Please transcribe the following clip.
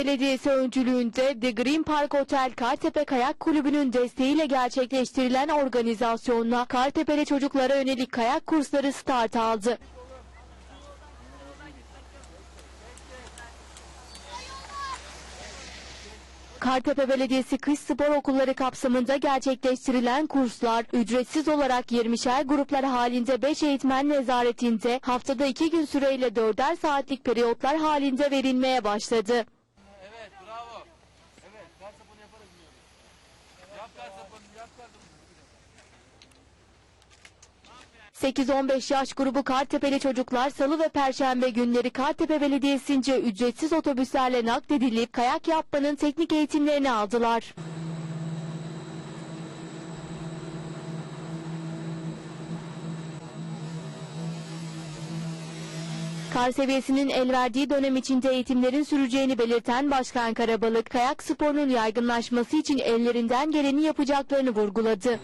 Belediyesi öncülüğünde The Green Park Otel Kartepe Kayak Kulübü'nün desteğiyle gerçekleştirilen organizasyonla Kartepe'li çocuklara yönelik kayak kursları start aldı. Kartepe Belediyesi Kış Spor Okulları kapsamında gerçekleştirilen kurslar ücretsiz olarak 20'şer gruplar halinde 5 eğitmen nezaretinde haftada 2 gün süreyle 4'er saatlik periyotlar halinde verilmeye başladı. 8-15 yaş grubu Kartepe'li çocuklar salı ve perşembe günleri Kartepe Belediyesi'nce ücretsiz otobüslerle nakledilip kayak yapmanın teknik eğitimlerini aldılar. Kar seviyesinin el verdiği dönem içinde eğitimlerin süreceğini belirten Başkan Karabalık, kayak sporunun yaygınlaşması için ellerinden geleni yapacaklarını vurguladı.